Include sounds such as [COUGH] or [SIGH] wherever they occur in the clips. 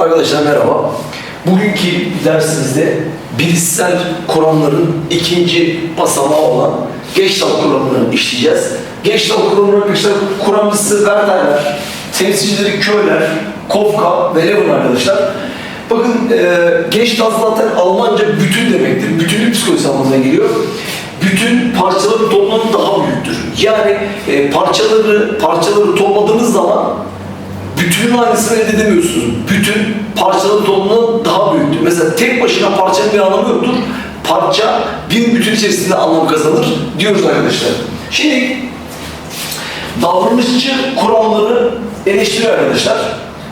Arkadaşlar merhaba. Bugünkü dersimizde bilişsel kuramların ikinci basamağı olan Gestalt kuramını işleyeceğiz. Gestalt kuramının arkadaşlar kuramcısı Werther'ler, temsilcileri Köhler, Kafka ve Levin arkadaşlar. Bakın e, Gestalt zaten Almanca bütün demektir. Bütünlük psikolojisi anlamına geliyor. Bütün parçaların toplamı daha büyüktür. Yani e, parçaları parçaları topladığınız zaman bütünün aynısını elde edemiyorsunuz. Bütün parçaların toplamından daha büyüktür. Mesela tek başına parçanın bir anlamı yoktur. Parça bir bütün içerisinde anlam kazanır diyoruz arkadaşlar. Şimdi davranışçı kuramları eleştiriyor arkadaşlar.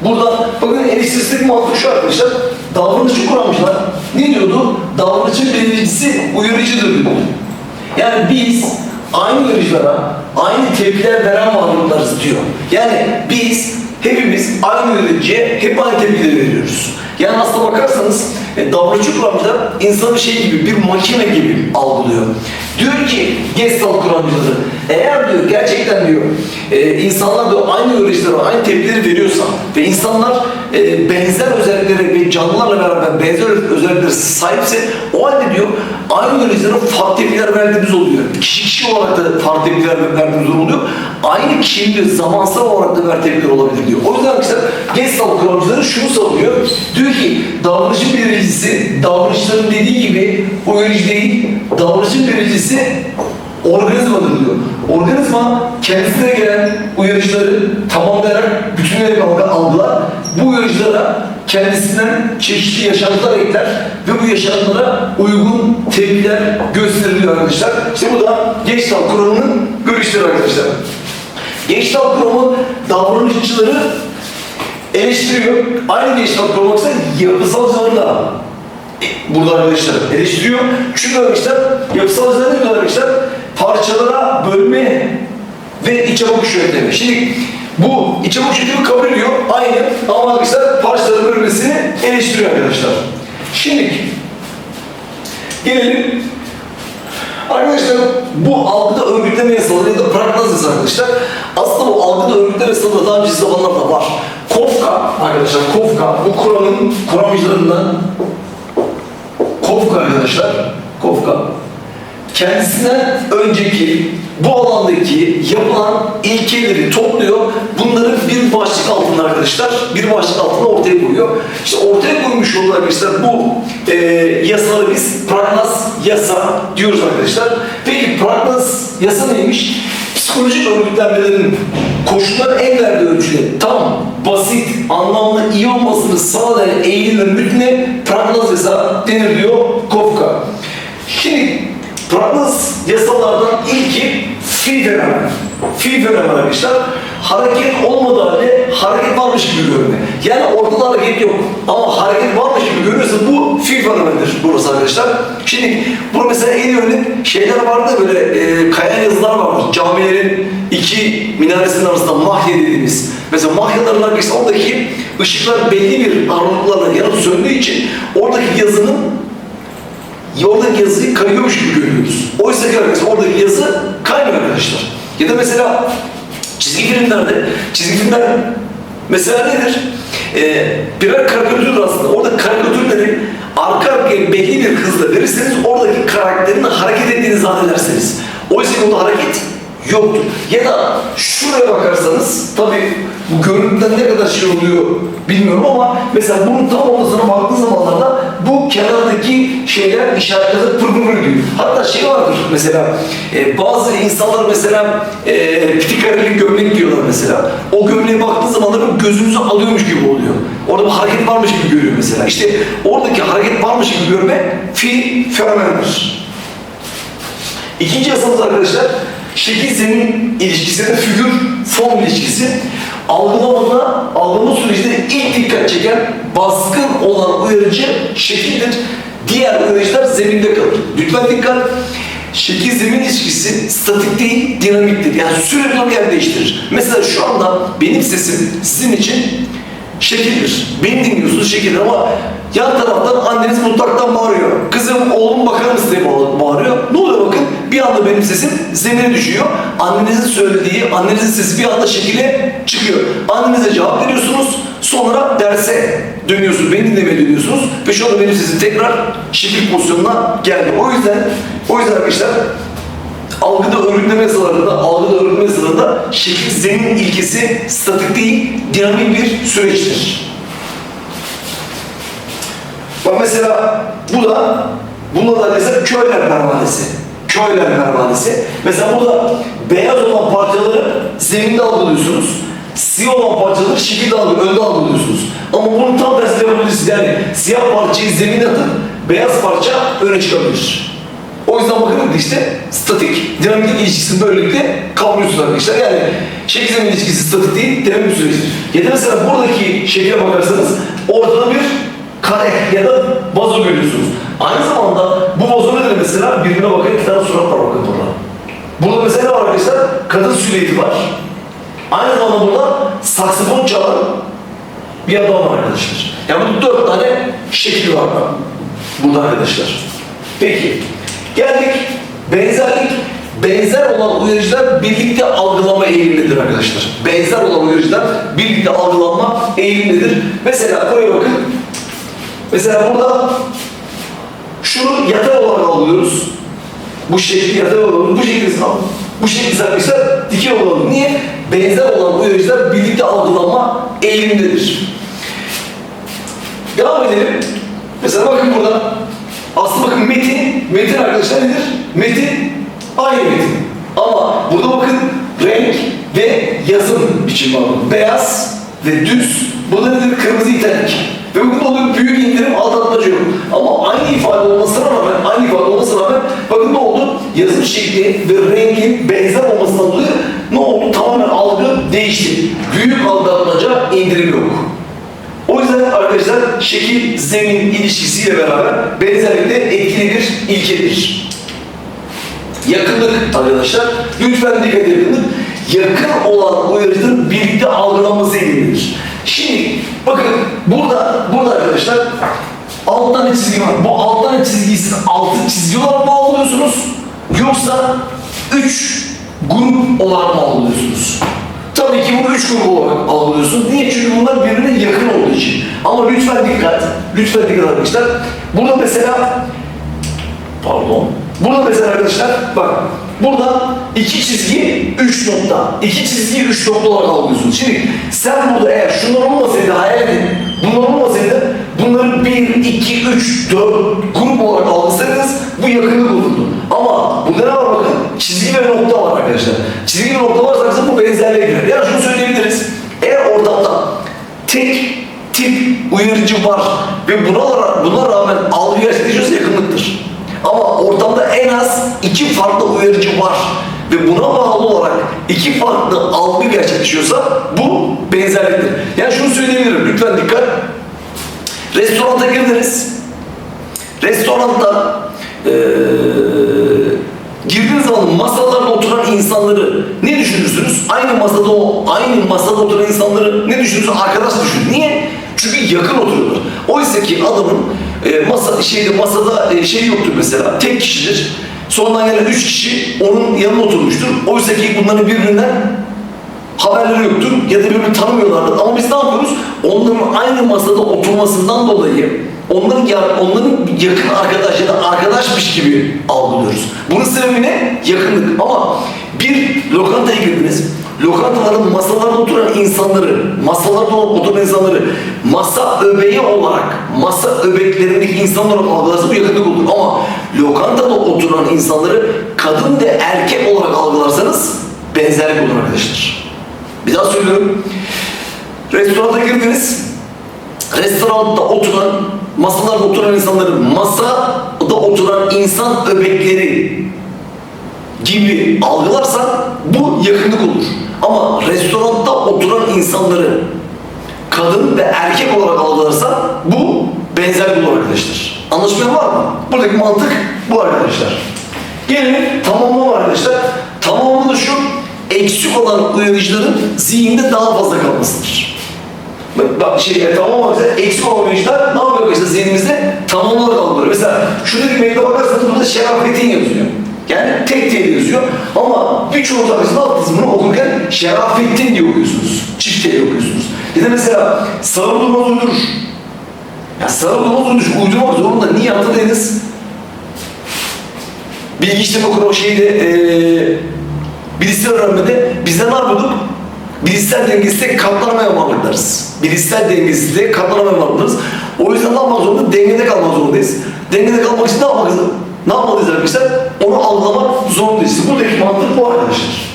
Burada bakın eleştirisindeki mantık şu arkadaşlar. Davranışçı kuramcılar ne diyordu? Davranışçı belirleyicisi uyarıcıdır diyordu. Yani biz aynı uyarıcılara aynı tepkiler veren varlıklarız diyor. Yani biz hepimiz aynı uyarıcıya hep aynı tepkileri veriyoruz. Yani aslına bakarsanız e, davranışçı kuramcılar insanı şey gibi bir makine gibi algılıyor. Diyor ki Gestalt kuramcıları eğer diyor gerçekten diyor e, insanlar diyor aynı öğrencilere aynı tepkileri veriyorsa ve insanlar e, benzer özelliklere ve canlılarla beraber benzer özelliklere sahipse o halde diyor aynı öğrencilere farklı tepkiler verdiğimiz oluyor. Kişi kişi olarak da farklı tepkiler verdiğimiz oluyor. Aynı kişinin de zamansal olarak da verdiği tepkiler olabilir diyor. O yüzden arkadaşlar Gestalt kuramcıları şunu savunuyor. Diyor ki davranışın belirleyicisi davranışların dediği gibi uyarıcı değil, davranışın belirleyicisi organizmadır diyor. Organizma kendisine gelen uyarıcıları tamamlayarak bütünleyerek algı- algılar. Bu uyarıcılara kendisinden çeşitli yaşantılar ekler ve bu yaşantılara uygun tepkiler gösteriliyor arkadaşlar. İşte bu da Gestalt kuramının görüşleri arkadaşlar. Gestalt kuramı davranışçıları eleştiriyor. Aynı Gestalt kuramı ise yapısal zorla burada arkadaşlar eleştiriyor. Çünkü arkadaşlar yapısal özellikler ne diyorlar arkadaşlar? Parçalara bölme ve içe bakış yöntemi. Şimdi bu içe bakış yöntemi kabul ediyor. Aynı ama arkadaşlar parçaların bölmesini eleştiriyor arkadaşlar. Şimdi gelelim Arkadaşlar bu algıda örgütleme yasaları ya da pragmazis arkadaşlar. Aslında bu algıda örgütleme yasaları daha önce zamanlarda var. Kofka arkadaşlar Kofka bu Kur'an'ın kuramcılarından Kofka arkadaşlar, Kofka kendisinden önceki bu alandaki yapılan ilkeleri topluyor. Bunları bir başlık altında arkadaşlar, bir başlık altında ortaya koyuyor. İşte ortaya koymuş olduğu arkadaşlar bu e, yasaları biz pragmas yasa diyoruz arkadaşlar. Peki pragmas yasa neymiş? Psikolojik örgütlenmelerin koşulları en verdiği ölçüde tam, basit, anlamlı, iyi olmasını sağlayan eğilimlerin bütüne pragmas yasa denir diyor Kofka. Şimdi pragmas yasalardan ilki fiil fenomen. Fiil fenomen arkadaşlar hareket olmadığı halde hareket varmış gibi görünme. Yani ortada hareket yok ama hareket varmış gibi görünüyorsa bu fiil fenomendir burası arkadaşlar. Şimdi bu mesela en örnek şeyler vardı böyle e, kayan yazılar vardır. Camilerin iki minaresinin arasında mahye dediğimiz. Mesela mahyaların arkadaşlar oradaki ışıklar belli bir aralıklarla yanıp söndüğü için oradaki yazının oradaki yazıyı kayıyormuş gibi görüyoruz. Oysa ki arkadaşlar oradaki yazı kaymıyor arkadaşlar. Ya da mesela çizgi filmlerde, çizgi filmler mesela nedir? Ee, birer karikatürdür aslında. Orada karikatürleri arka arkaya belli bir hızla verirseniz oradaki karakterin hareket ettiğini zannedersiniz. Oysa ki orada hareket yoktur. Ya da şuraya bakarsanız tabii bu görüntüden ne kadar şey oluyor bilmiyorum ama mesela bunun tam ortasına baktığı zamanlarda bu kenardaki şeyler işaretler pır pır pır diyor. Hatta şey vardır mesela e, bazı insanlar mesela e, pitikareli gömlek diyorlar mesela. O gömleğe baktığı zamanlarda gözünüzü alıyormuş gibi oluyor. Orada bir hareket varmış gibi görüyor mesela. İşte oradaki hareket varmış gibi görme fiil fenomendir. İkinci yasamız arkadaşlar şekil zemin ilişkisi de figür form ilişkisi. Algılamada, algılama sürecinde ilk dikkat çeken baskın olan uyarıcı şekildir. Diğer uyarıcılar zeminde kalır. Lütfen dikkat. Şekil zemin ilişkisi statik değil, dinamiktir. Yani sürekli yer değiştirir. Mesela şu anda benim sesim sizin için şekildir. Beni dinliyorsunuz şekildir ama yan taraftan anneniz mutfaktan bağırıyor. Kızım oğlum bakar mısın diye bağ- bağırıyor. Ne oluyor bakın? bir anda benim sesim zemine düşüyor. Annenizin söylediği, annenizin sesi bir anda şekile çıkıyor. Annenize cevap veriyorsunuz. Sonra derse dönüyorsunuz. Beni dinlemeye dönüyorsunuz. Ve şu anda benim sesim tekrar şekil pozisyonuna geldi. O yüzden, o yüzden arkadaşlar algıda örgütleme yazılarında, algıda örgütleme yazılarında şekil zemin ilkesi statik değil, dinamik bir süreçtir. Bak mesela bu da, bunda da mesela Köyler pervanesi. Köyler pervanesi. Mesela burada beyaz olan parçaları zeminde algılıyorsunuz. Siyah olan parçaları şekilde algılıyorsunuz, önde algılıyorsunuz. Ama bunun tam tersine yapabilirsiniz. Yani siyah parçayı zemine atıp beyaz parça öne çıkabilir. O yüzden bakın işte statik, dinamik ilişkisini böylelikle kavruyorsunuz arkadaşlar. Yani şekil zemin ilişkisi statik değil, dinamik bir süreçtir. Ya da mesela buradaki şekle bakarsanız ortada bir kare ya da vazo görüyorsunuz. Aynı zamanda bu vazo nedir mesela? Birbirine bakın, iki tane surat var bakın burada. Burada mesela var arkadaşlar? Kadın silüeti var. Aynı zamanda burada saksafon çalan bir adam var arkadaşlar. Yani bu dört tane şekil var burada arkadaşlar. Peki, geldik benzerlik. Benzer olan uyarıcılar birlikte algılama eğilimindedir arkadaşlar. Benzer olan uyarıcılar birlikte algılanma eğilimindedir. Mesela buraya bakın. Mesela burada şunu yatay olarak algılıyoruz. Bu şekli yatay olarak, bu şekli bu şekli arkadaşlar dikey olarak. Niye? Benzer olan uyarıcılar birlikte algılanma eğilimindedir. Devam edelim. Mesela bakın burada. Aslında bakın metin, metin arkadaşlar nedir? Metin aynı metin. Ama burada bakın renk ve yazım biçimi var. Beyaz ve düz. Bu da nedir? Kırmızı italik. Ve bakın oluyor büyük indirim aldatmacı yok. Ama aynı ifade olmasına rağmen, aynı ifade olmasına rağmen bakın ne oldu? Yazım şekli ve rengin benzer arkadaşlar şekil zemin ilişkisiyle beraber benzerlikte etkili bir ilkedir. Yakınlık arkadaşlar. Lütfen dikkat edin. Yakın olan uyarıcıların birlikte algılanması ilgilidir. Şimdi bakın burada burada arkadaşlar alt tane çizgi var. Bu alt tane çizgiyi siz altı çizgi olarak mı algılıyorsunuz? Yoksa üç grup olarak mı algılıyorsunuz? Tabii ki bunu üç grup olarak algılıyorsunuz. Niye? Çünkü bunlar birbirine yakın olduğu için. Ama lütfen dikkat, lütfen dikkat arkadaşlar. Burada mesela, pardon, burada mesela arkadaşlar, bak, burada iki çizgi, üç nokta. İki çizgi, üç nokta olarak algılıyorsunuz. Şimdi sen burada eğer şunlar olmasaydı, hayal edin, bunlar olmasaydı, bunları bir, iki, üç, dört grup olarak algılasaydınız bu yakınlık olurdu. Ama ne var bakın? Çizgi ve nokta var arkadaşlar. Çizgi ve nokta varsa aslında bu benzerliğe girer. Yani şunu söyleyebiliriz. Eğer ortamda tek tip uyarıcı var ve buna, buna rağmen algı gerçekleşiyorsa yakınlıktır. Ama ortamda en az iki farklı uyarıcı var ve buna bağlı olarak iki farklı algı gerçekleşiyorsa bu benzerliktir. Yani şunu söyleyebilirim. Lütfen dikkat. Restoranta girdiniz. Restoranda eee girdiğiniz zaman masalarda oturan insanları ne düşünürsünüz? Aynı masada o aynı masada oturan insanları ne düşünürsünüz? Arkadaş düşünün. Niye? Çünkü yakın oturuyorlar. Oysa ki adamın e, masa şeyde masada e, şey yoktur mesela. Tek kişidir. Sonradan gelen üç kişi onun yanına oturmuştur. Oysa ki bunların birbirinden haberleri yoktur ya da birbirini tanımıyorlardır. Ama biz ne yapıyoruz? Onların aynı masada oturmasından dolayı onların onların yakın arkadaş ya da arkadaşmış gibi algılıyoruz. Bunun sebebi ne? Yakınlık. Ama bir lokantaya girdiniz. Lokantalarda masalarda oturan insanları, masalarda oturan insanları masa öbeği olarak, masa öbeklerindeki insanlar olarak algılarsa bu yakınlık olur. Ama lokantada oturan insanları kadın ve erkek olarak algılarsanız benzerlik olur arkadaşlar. Bir daha söylüyorum. Restoranta girdiniz. Restoranda oturan, masalarda oturan insanları, masada oturan insan öbekleri gibi algılarsan bu yakınlık olur. Ama restoranda oturan insanları kadın ve erkek olarak algılarsan bu benzerlik olur arkadaşlar. Anlaşmayan var mı? Buradaki mantık bu arkadaşlar. Gelelim tamamlama arkadaşlar. Tamamlama da şu, eksik olan uyarıcıların zihinde daha fazla kalmasıdır. Bak, bak şey, e, tamam ama mesela eksik olan uyarıcılar ne yapıyor arkadaşlar zihnimizde? Tamam olarak algılıyor. Mesela şuradaki metne bakarsanız burada şerafetin yazıyor. Yani tek T yazıyor. Ama birçoğu arkadaşlar attınız bunu okurken Şerafettin diye okuyorsunuz. Çift T okuyorsunuz. Ya da mesela sağır durmaz uydurur. Ya sağır durmaz uydurur. Uydurmak zorunda. Niye hatırlayınız? Bilgi işleme okulu o şeyde eee bilişsel öğrenmede biz de ne yapıyorduk? Bilişsel dengesizliğe katlanamaya varlıklarız. Bilişsel dengesizliğe katlanamaya varlıklarız. O yüzden ne yapmak zorundayız? Dengede kalmak zorundayız. Dengede kalmak için ne yapmalıyız? Ne yapmalıyız arkadaşlar? Onu algılamak zorundayız. Buradaki mantık bu arkadaşlar.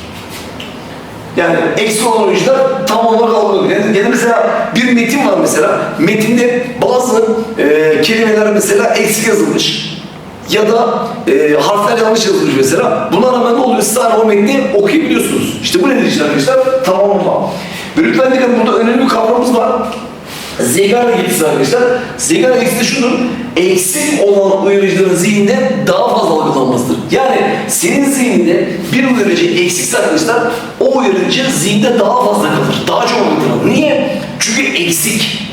Yani eksi olan oyuncular tam olarak algılıyor. Yani, yani mesela bir metin var mesela. Metinde bazı e, kelimeler mesela eksik yazılmış. Ya da e, harfler yanlış yazılmış mesela. Buna rağmen ne oluyor? Siz o metni okuyabiliyorsunuz. İşte bu nedir işte arkadaşlar? Tamamlama. Ve lütfen dikkat burada önemli bir kavramımız var. Zegara etkisi arkadaşlar. Zegara etkisi de şudur. Eksik olan uyarıcıların zihninde daha fazla algılanmasıdır. Yani senin zihninde bir uyarıcı eksikse arkadaşlar o uyarıcı zihinde daha fazla kalır. Daha çok algılanır. Niye? Çünkü eksik.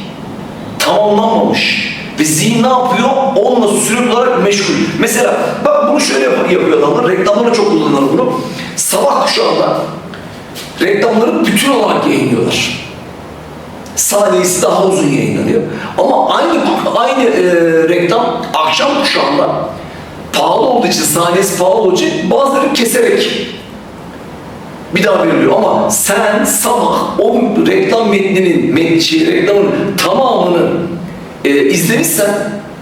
Tamamlanmamış. Ve zihin ne yapıyor? Onunla sürekli olarak meşgul. Mesela bak bunu şöyle yap- yapıyor adamlar. Reklamlara çok kullanırlar bunu. Sabah kuşağında reklamları bütün olarak yayınlıyorlar saniyesi daha uzun yayınlanıyor. Ama aynı aynı e, reklam akşam kuşağında pahalı olduğu için, saniyesi pahalı olduğu için bazıları keserek bir daha veriliyor. Ama sen sabah o reklam metninin, met, şey, reklamın tamamını e, izlemişsen,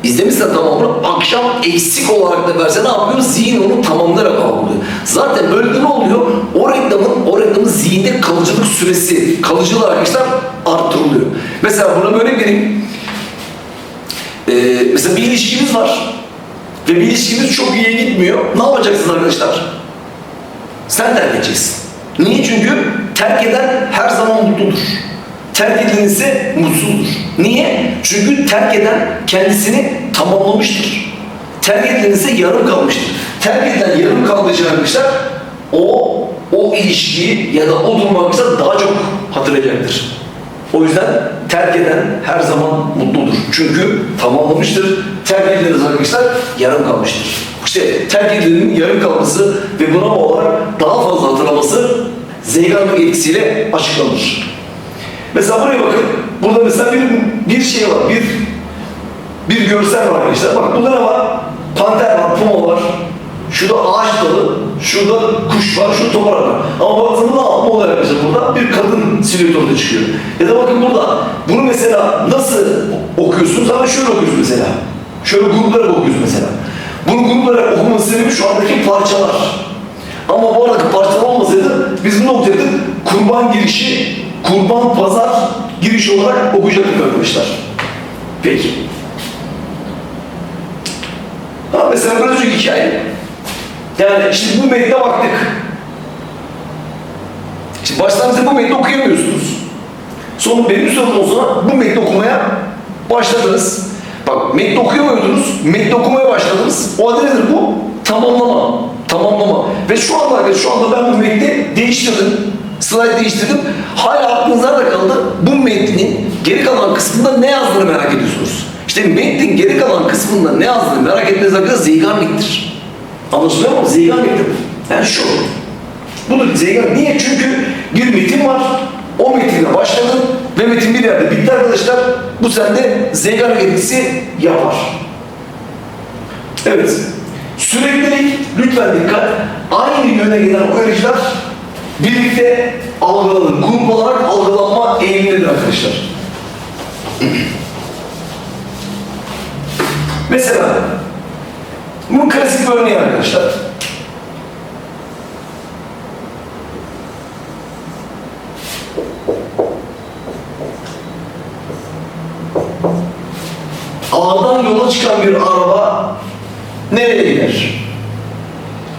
izlemişsen tamamını akşam eksik olarak da verse ne yapıyor? Zihin onu tamamlayarak algılıyor. Zaten böyle ne oluyor? O reklamın, o reklamın zihinde kalıcılık süresi, kalıcılığı arkadaşlar arttırılıyor. Mesela buna böyle vereyim. Ee, mesela bir ilişkimiz var. Ve bir ilişkimiz çok iyiye gitmiyor. Ne yapacaksınız arkadaşlar? Sen terk edeceksin. Niye? Çünkü terk eden her zaman mutludur. Terk edilen ise mutsuzdur. Niye? Çünkü terk eden kendisini tamamlamıştır. Terk edilen ise yarım kalmıştır. Terk edilen yarım kaldığı arkadaşlar o, o ilişkiyi ya da o durumu daha çok hatırlayacaktır. O yüzden terk eden her zaman mutludur. Çünkü tamamlamıştır. Terk edilen arkadaşlar yarım kalmıştır. İşte terk edilenin yarım kalması ve buna olarak daha fazla hatırlaması Zeigarnik etkisiyle açıklanır. Mesela buraya bakın. Burada mesela bir, bir şey var. Bir bir görsel var arkadaşlar. Bak ne var? Panter var, puma var. Şurada ağaç dalı, şurada kuş var, şurada toprak var. Ama baktığında ne oluyor arkadaşlar burada? Bir kadın silüeti ortaya çıkıyor. Ya da bakın burada, bunu mesela nasıl okuyorsunuz? Ama şöyle okuyorsunuz mesela. Şöyle gruplara okuyorsunuz mesela. Bunu gruplara okumanın sebebi şu andaki parçalar. Ama bu aradaki parçalar olmasaydı biz bunu okuyacaktık. Kurban girişi, kurban pazar girişi olarak okuyacaktık arkadaşlar. Peki. Ha mesela biraz önceki hikaye. Yani şimdi bu metne baktık. Şimdi baştan bu metni okuyamıyorsunuz. Sonra benim sorumdan sonra bu metni okumaya başladınız. Bak metni okuyamıyordunuz, metni okumaya başladınız. O halde nedir bu? Tamamlama. Tamamlama. Ve şu anda şu anda ben bu metni değiştirdim. Slide değiştirdim. Hala aklınızda da kaldı. Bu metnin geri kalan kısmında ne yazdığını merak ediyorsunuz. İşte metnin geri kalan kısmında ne yazdığını merak etmeniz arkadaşlar zeyganliktir. Anlaşılıyor mu? Zeyganliktir. Yani şu. Bunu zeygan. Niye? Çünkü bir metin var. O metinle başladın ve metin bir yerde bitti arkadaşlar. Bu sende zeyganlık etkisi yapar. Evet. Süreklilik, lütfen dikkat. Aynı yöne giden uyarıcılar birlikte algılanır. Grup olarak algılanma eğilimindedir arkadaşlar. [CLEARS THROAT] Mesela bunun klasik bir örneği arkadaşlar. A'dan yola çıkan bir araba nereye gider?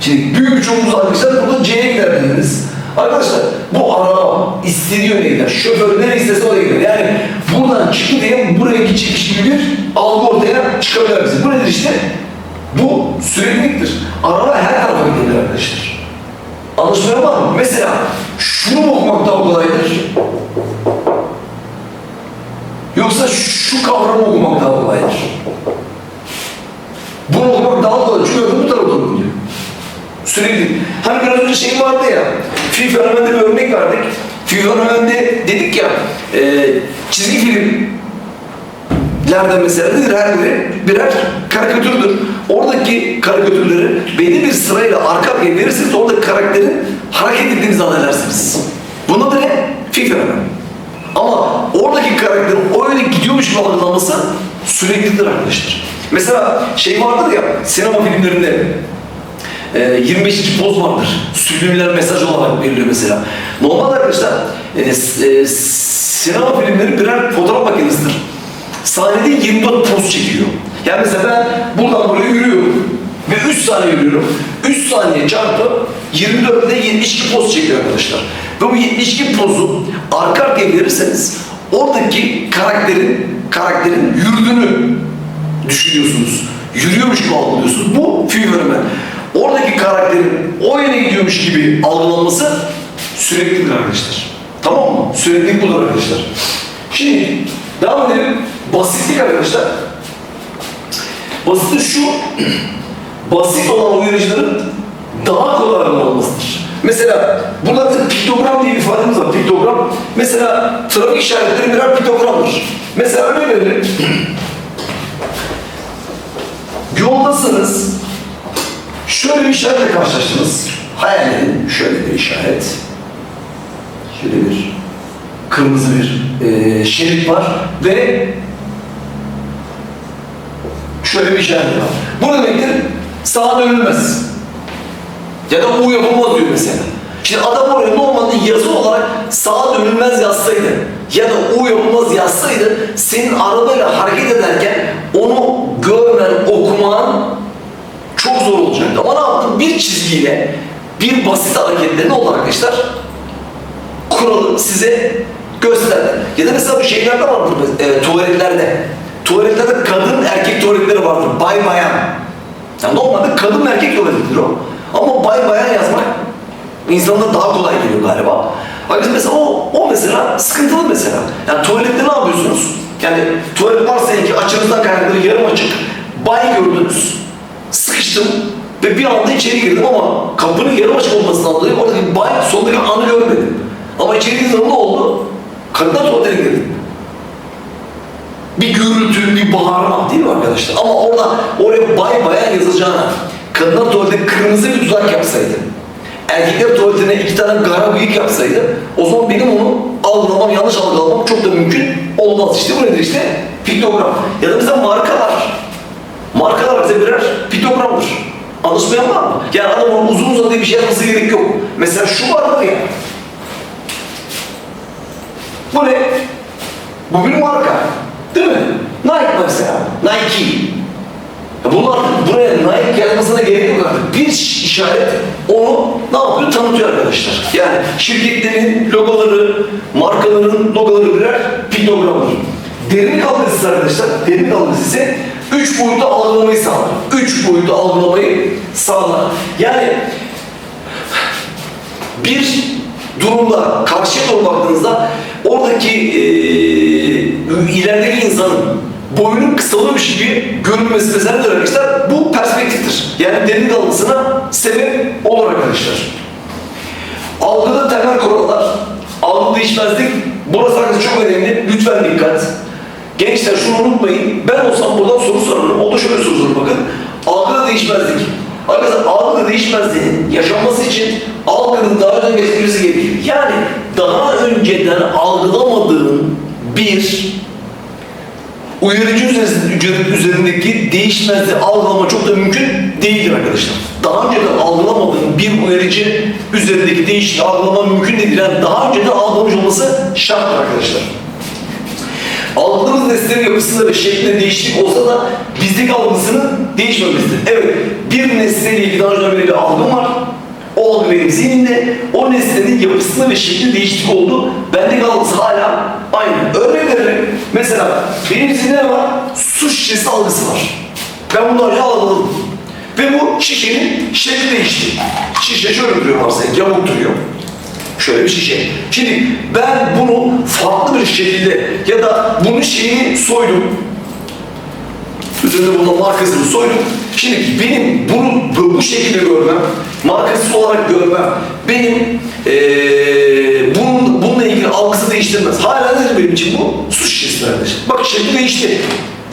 Şimdi büyük bir çoğunluk arkadaşlar burada C'ye gider dediniz. Arkadaşlar bu araba istediği yöne gider. Şoför nereye isterse oraya gider. Yani buradan çıktı diye buraya gidecekmiş gibi bir algı ortaya çıkabilir bize. Bu nedir işte? Bu sürekliliktir. Araba her tarafa gidebilir arkadaşlar. Anlaşılıyor var mı? Mesela şunu okumak daha kolaydır? Yoksa şu kavramı okumak daha kolaydır. Bunu okumak daha kolay. Çünkü öbür tarafa doğru gidiyor. Sürekli. Hani biraz önce şey vardı ya, Fi Fenomen'de bir örnek verdik. Fi Fenomen'de dedik ya, e, çizgi film lerden mesela nedir her biri birer karikatürdür. Oradaki karikatürleri belli bir sırayla arka arkaya verirseniz orada karakterin hareket ettiğini zannedersiniz. Bunda da ne? Fi fenomen. Ama oradaki karakterin öyle gidiyormuş gibi algılaması süreklidir arkadaşlar. Mesela şey vardır ya sinema filmlerinde e, 25. poz vardır. Subliminal mesaj olarak veriliyor mesela. Normalde arkadaşlar e, e, sinema filmleri birer fotoğraf makinesidir. Sahnede 24 poz çekiyor. Yani mesela ben buradan buraya yürüyorum ve 3 saniye yürüyorum. 3 saniye çarpı 24 ile 72 poz çekiyor arkadaşlar. Ve bu 72 pozu arka arkaya verirseniz oradaki karakterin karakterin yürüdüğünü düşünüyorsunuz. Yürüyormuş gibi algılıyorsunuz. Bu film fenomen. Oradaki karakterin o yöne gidiyormuş gibi algılanması süreklidir arkadaşlar. Tamam mı? Süreklilik budur arkadaşlar. Şimdi devam edelim. Basitlik arkadaşlar. Basitlik şu, basit olan uyarıcıların daha kolay anlamasıdır. Mesela burada bir piktogram diye bir ifademiz var. Piktogram. Mesela trafik işaretleri birer piktogramdır. Mesela örnek verelim. [CLEARS THROAT] Yoldasınız. Şöyle bir işaretle karşılaştınız. Hayal edin. Şöyle bir işaret. Şöyle bir kırmızı bir eee şerit var ve şöyle bir işaret var. Bu ne demektir? Sağa dönülmez. Ya da U yapılmaz diyor mesela. Şimdi adam oraya normalde yazı olarak sağa dönülmez yazsaydı ya da U yapılmaz yazsaydı senin arabayla hareket ederken onu görmen, okuman çok zor olacaktı. Ama ne yaptın? Bir çizgiyle bir basit hareketle ne oldu arkadaşlar? Kuralı size gösterdi. Ya da mesela bu şeylerde vardır, e, tuvaletlerde. Tuvaletlerde kadın erkek tuvaletleri vardır. Bay bayan. Yani normalde kadın erkek tuvaletidir o. Ama bay bayan yazmak insana daha kolay geliyor galiba. Ayrıca mesela o, o mesela sıkıntılı mesela. Yani tuvalette ne yapıyorsunuz? Yani tuvalet varsa ki açınızdan kaynaklı yarım açık. Bay gördünüz. Sıkıştım ve bir anda içeri girdim ama kapının yarım açık olmasından dolayı oradaki bay sondaki anı görmedim. Ama içeri girdiğimde ne oldu? Kadınlar tuvaletine girdim bir gürültü, bir bağırma değil mi arkadaşlar? Ama orada oraya bay bayan yazacağına kadınlar tuvaletine kırmızı bir tuzak yapsaydı, erkekler tuvaletine iki tane gara bıyık yapsaydı, o zaman benim onu algılamam, yanlış algılamam çok da mümkün olmaz. İşte bu nedir işte? Piktogram. Ya da mesela. Markalar bize birer piktogramdır. Anlaşmayan var mı? Yani adamın uzun uzadığı bir şey yapması gerek yok. Mesela şu vardır ya. Bu ne? Bu bir marka. Değil mi? Nike mesela. Nike. Ya Bunun artık buraya Nike yazmasına gerek yok artık. Bir işaret onu ne yapıyor? Tanıtıyor arkadaşlar. Yani şirketlerin logoları, markaların logoları birer piktogramdır. Derinlik algısı arkadaşlar, derinlik algısı ise üç boyutlu algılamayı sağlar. Üç boyutlu algılamayı sağlar. Yani bir durumda karşıya doğru baktığınızda oradaki eee ilerideki insanın boyunun kısalıyormuş gibi görünmesi mesela arkadaşlar? Bu perspektiftir. Yani derinlik algısına sebep olur arkadaşlar. Algıda temel kurallar, algı değişmezlik. Burası arkadaşlar çok önemli. Lütfen dikkat. Gençler şunu unutmayın. Ben olsam buradan soru sorarım. O da şöyle soru bakın. Algıda değişmezlik. Arkadaşlar algıda değişmezliğin yaşanması için algının daha önceden geçmesi gerekiyor. Yani daha önceden algılamadığın bir uyarıcı üzerindeki değişmezliği algılama çok da mümkün değildir arkadaşlar. Daha önceden algılamadığın bir uyarıcı üzerindeki değişikliği algılama mümkün değildir. Yani daha önceden algılamış olması şarttır arkadaşlar. Algıladığımız nesnenin yapısında ve şeklinde değişiklik olsa da bizdeki algısının değişmemesidir. Evet, bir nesneyle ilgili daha böyle bir algım var. O algı benim zihnimde, o nesnenin yapısında ve şekli değişiklik oldu. Bendeki algısı hala aynı. Örnek veririm. Mesela benim zihnimde var? Su şişesi algısı var. Ben bunu önce algıladım. Ve bu şişenin şekli değişti. Şişe şöyle duruyor varsayın, yamuk duruyor. Şöyle bir şişe. Şimdi ben bunu farklı bir şekilde ya da bunun şeyini soydum. Üzerinde bulunan markasını soydum. Şimdi benim bunu bu- şekilde görmem, markasız olarak görmem, benim eee bunun, bununla ilgili algısı değiştirmez. Hala nedir benim için bu? Su şişesi. Bak şekli değişti.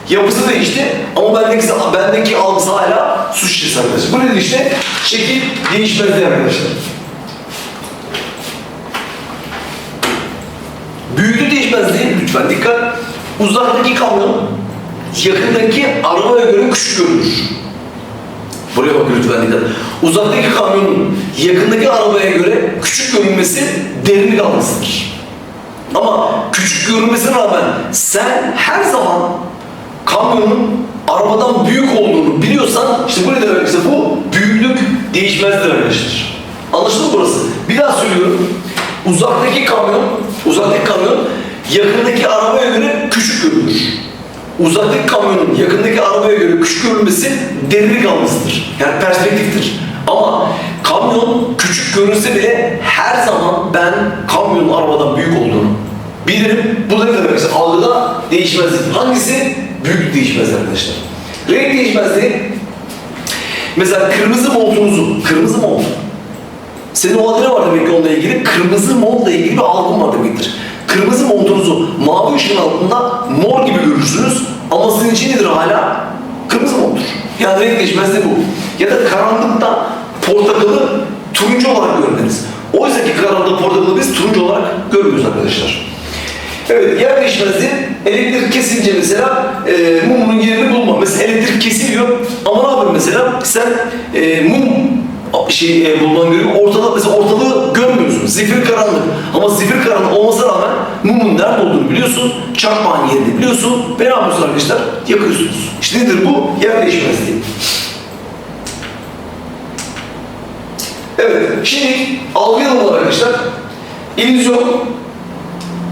Yapısı değişti ama bendeki, bendeki algısı hala su şişesi. Bu nedir işte? Şekil değişmez diye arkadaşlar. Büyüklüğü değişmez değil lütfen dikkat. Uzaktaki kamyon yakındaki arabaya göre küçük görünür. Buraya bakın lütfen dikkat. Uzaktaki kamyonun yakındaki arabaya göre küçük görünmesi derinlik algısıdır. Ama küçük görünmesine rağmen sen her zaman kamyonun arabadan büyük olduğunu biliyorsan işte bu ne demek bu büyüklük değişmezdir arkadaşlar. Anlaşıldı mı burası? Bir daha söylüyorum. Uzaktaki kamyon, uzaktaki kamyon yakındaki arabaya göre küçük görünür. Uzaktaki kamyonun yakındaki arabaya göre küçük görünmesi derinlik algısıdır. Yani perspektiftir. Ama kamyon küçük görünse bile her zaman ben kamyonun arabadan büyük olduğunu bilirim. Bu da ne demek? Algıda değişmezlik. Hangisi? Büyük değişmez arkadaşlar. Renk değişmezliği. Mesela kırmızı montunuzu, kırmızı mont. Senin o adına var demek ki onunla ilgili. Kırmızı montla ilgili bir algın var demektir. Kırmızı montunuzu mavi ışığın altında mor gibi görürsünüz. Ama sizin için nedir hala? Kırmızı monttur. Yani renk değişmezliği bu. Ya da karanlıkta portakalı turuncu olarak görmeniz. Oysa ki karanlıkta portakalı biz turuncu olarak görmüyoruz arkadaşlar. Evet, yer değişmezliği elektrik kesince mesela e, mumun yerini bulma. Mesela elektrik kesiliyor ama ne yapayım mesela sen e, mum şey e, bulunan görüyor. Ortada mesela ortalığı görmüyorsun. Zifir karanlık. Ama zifir karanlık olmasına rağmen mumun nerede olduğunu biliyorsun. Çakmağın yerini biliyorsun. Ve ne yapıyorsun arkadaşlar? Yakıyorsunuz. İşte nedir bu? Yer değişmezliği. Evet, şimdi algılayalım arkadaşlar. İllüzyon,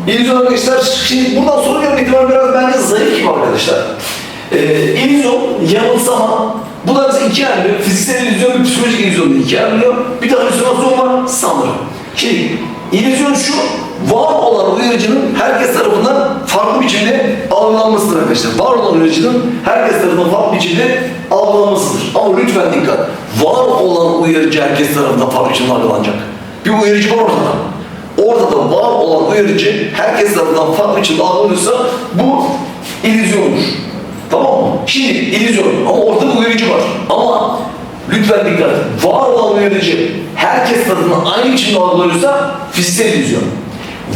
İllüzyon arkadaşlar, şimdi buradan sonra göre itibaren biraz bence zayıf gibi arkadaşlar. Ee, illüzyon, yanılsama, bu da bize ikiye ayrılıyor. Fiziksel illüzyon ve psikolojik illüzyon diye ikiye ayrılıyor. Bir de halüsinasyon var, sanrı. Şimdi illüzyon şu, var olan uyarıcının herkes tarafından farklı biçimde algılanmasıdır arkadaşlar. Var olan uyarıcının herkes tarafından farklı biçimde algılanmasıdır. Ama lütfen dikkat, var olan uyarıcı herkes tarafından farklı biçimde algılanacak. Bir uyarıcı var ortada ortada var olan uyarıcı herkes tarafından farklı biçimde algılanıyorsa bu illüzyondur. Tamam mı? Şimdi illüzyon ama ortada bir uyarıcı var. Ama lütfen dikkat. Var olan uyarıcı herkes tarafından aynı biçimde algılanıyorsa fiziksel illüzyon.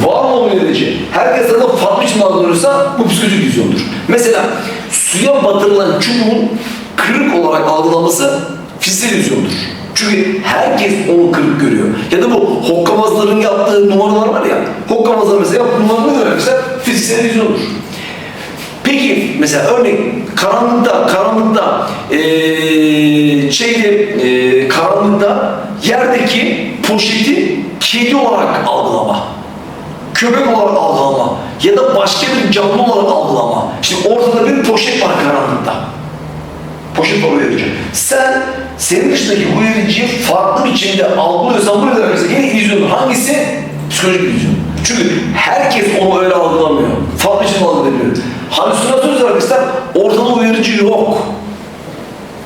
Var olan uyarıcı herkes tarafından farklı biçimde algılanıyorsa bu psikolojik illüzyondur. Mesela suya batırılan çubuğun kırık olarak algılanması fiziksel illüzyondur. Çünkü herkes onu kırık görüyor. Ya da bu hokkabazların yaptığı numaralar var ya, hokkabazlar mesela yaptığı numaralar ne demek? Mesela fiziksel illüzyondur. Peki mesela örnek karanlıkta, karanlıkta eee şeyde eee, karanlıkta yerdeki poşeti kedi olarak algılama, köpek olarak algılama ya da başka bir canlı olarak algılama. Şimdi ortada bir poşet var karanlıkta. Poşet var uyarıcı. Sen senin dışındaki uyarıcıyı farklı biçimde algılıyorsan bu ne demek? Mesela Yine illüzyon. Hangisi? Psikolojik illüzyon. Çünkü herkes onu öyle algılamıyor. Farklı biçimde algılıyor. Halüsinasyon arkadaşlar ortada uyarıcı yok.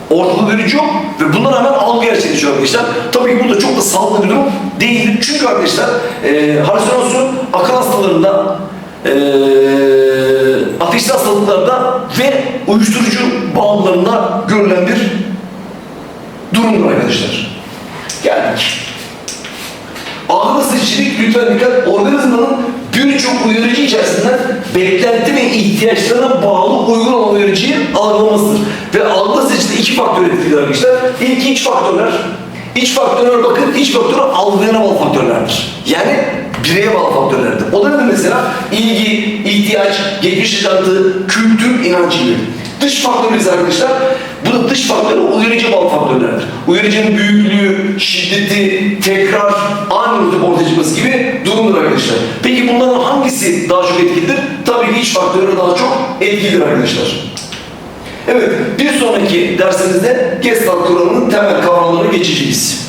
Ortada uyarıcı yok ve buna rağmen algı gerçekleşiyor arkadaşlar. Tabii ki burada çok da sağlıklı bir durum değildir. Çünkü arkadaşlar e, halüsinasyon akıl hastalarında e, ateşli hastalıklarda ve uyuşturucu bağımlılarında görülen bir durumdur arkadaşlar. Geldik. Algı seçicilik lütfen dikkat. Organizmanın birçok uyarıcı içerisinden beklenti ve ihtiyaçlarına bağlı uygun olan uyarıcıyı algılamasıdır. Ve algı seçicide iki faktör etkilidir arkadaşlar. İlki iç faktörler. İç faktörler bakın, iç faktörü algılayana bağlı faktörlerdir. Yani bireye bağlı faktörlerdir. O da nedir mesela? İlgi, ihtiyaç, geçmiş yaşantı, kültür, inanç gibi. Dış faktörümüz arkadaşlar. Bu da dış faktörü uyarıcı bağlı faktörlerdir. Uyarıcının büyüklüğü, şiddeti, tekrar, ani ortaya çıkması gibi durumdur arkadaşlar. Peki bunların hangisi daha çok etkilidir? Tabii ki iç faktörü daha çok etkilidir arkadaşlar. Evet, bir sonraki dersimizde Gestalt kuramının temel kavramlarını geçeceğiz.